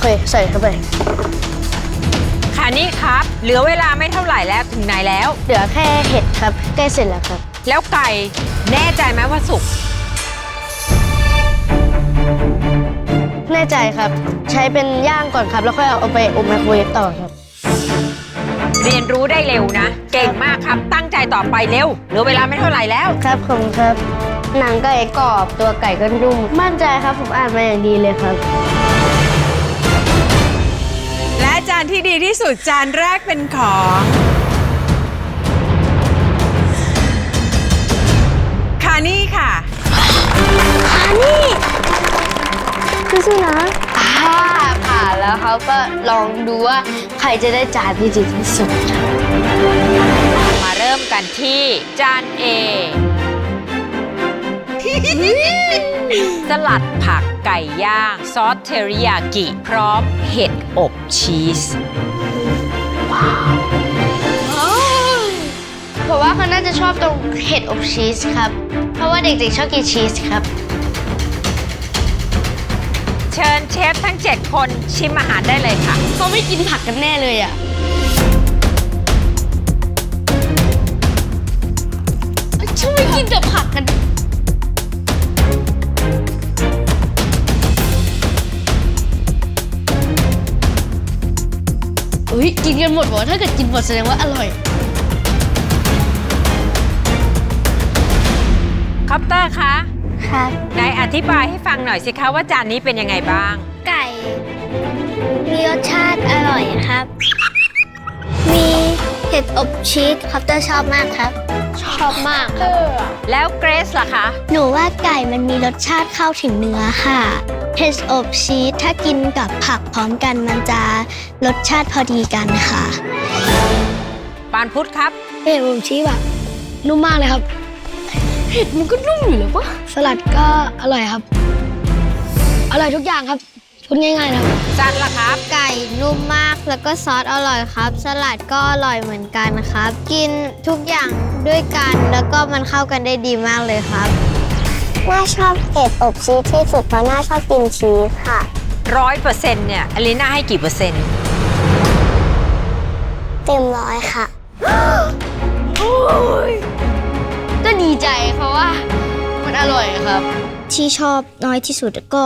เค ใส่เข้าไป ค่ะนี่ครับ เหลือเวลาไม่เท่าไหร่แล้วถึงไหนแล้ว เหลือแค่เห็ดครับใกล้เสร็จแล้วครับ แล้วไก่แน่ใจไหมว่าสุก แน่ใจครับ ใช้เป็นย่างก่อนครับ แล้วค่อยเอาไปอบไมโครเวฟต่อครับ เรียนรู้ได้เร็วนะ เก่งมากครับ ตั้งใจต่อไปเร็ว เหลือเวลาไม่เท่าไหร่แล้ว ครับผมครับ หนังไก่กรอบตัวไก่ก็นุ่ม มั่นใจครับผมอ่านมาอย่างดีเลยครับและจานที่ดีที่สุดจานแรกเป็นของ คานี่ค่ะสู้ๆนะอ่าผ่านแล้วเขาก็ลองดูว่าใครจะได้จานที่ดีที่สุด มาเริ่มกันที่จาน A สลัดผัก ไก่ย่าง ซอสเทริยากิ พร้อมเห็ดอบชีส ผมว่าเขาน่าจะชอบตรงเห็ดอบชีสครับ เพราะว่าเด็กๆชอบกินชีสครับ เชิญเชฟทั้ง 7 คนชิมอาหารได้เลยค่ะ เขาไม่กินผักกันแน่เลยอะช่วยกินแต่ผักกัน อุ้ยกินกันหมดบอกถ้าเกิดกินหมดแสดงว่าอร่อย คอปเตอร์คะครับ ไหนอธิบายให้ฟังหน่อยสิคะว่าจานนี้เป็นยังไงบ้าง ไก่ มีรสชาติอร่อยครับ มีเห็ดอบชีสคอปเตอร์ชอบมากครับ ชอบมากครับแล้วเกรซล่ะคะ หนูว่าไก่มันมีรสชาติเข้าถึงเนื้อค่ะ เห็ดอบชีสถ้ากินกับผักพร้อมกันมันจะรสชาติพอดีกันค่ะปานพุทธครับ เห็ดอบชีสแบบนุ่มมากเลยครับ เห็ดมันก็นุ่มอยู่แล้วปะสลัดก็อร่อยครับ อร่อยทุกอย่างครับพูดง่ายๆนะครับ จันล่ะครับ ไก่นุ่มมากแล้วก็ซอสอร่อยครับ สลัดก็อร่อยเหมือนกันครับ กินทุกอย่างด้วยกันแล้วก็มันเข้ากันได้ดีมากเลยครับ น่าชอบเห็ดอบชีสที่สุดเพราะน่าชอบกินชีสค่ะ ร้อยเปอร์เซ็นต์เนี่ยอลิน่าให้กี่เปอร์เซ็นต์ เต็มร้อยค่ะ ก็ดีใจเพราะว่า มันอร่อยครับ ที่ชอบน้อยที่สุดก็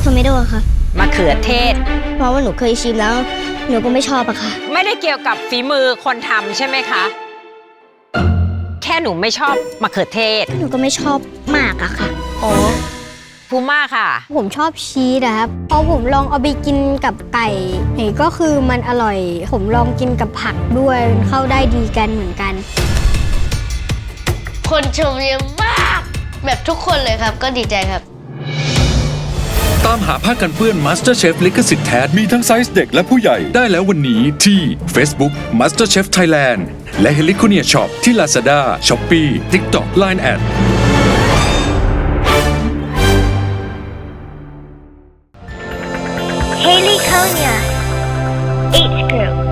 โทเมโดค่ะ มะเขือเทศ เพราะว่าหนูเคยชิมแล้ว หนูก็ไม่ชอบอะค่ะ ไม่ได้เกี่ยวกับฝีมือคนทำใช่ไหมคะแค่หนูไม่ชอบมะเขือเทศ หนูก็ไม่ชอบมากอะค่ะ โอ้พูม่าค่ะ ผมชอบชีสอะครับ เพราะผมลองเอาไปกินกับไก่เห็นก็คือมันอร่อย ผมลองกินกับผักด้วยมันเข้าได้ดีกันเหมือนกัน คนชมเยอะมาก แบบทุกคนเลยครับ ก็ดีใจครับตามหาผ้ากันเปื้อน MasterChef ลิขสิทธิ์แท้มีทั้งไซส์เด็กและผู้ใหญ่ได้แล้ววันนี้ที่ Facebook MasterChef Thailand และ h e l i c o n i a Shop ที่ Lazada, Shopee, TikTok, Line แอดเฮลิคอ n i a Age Group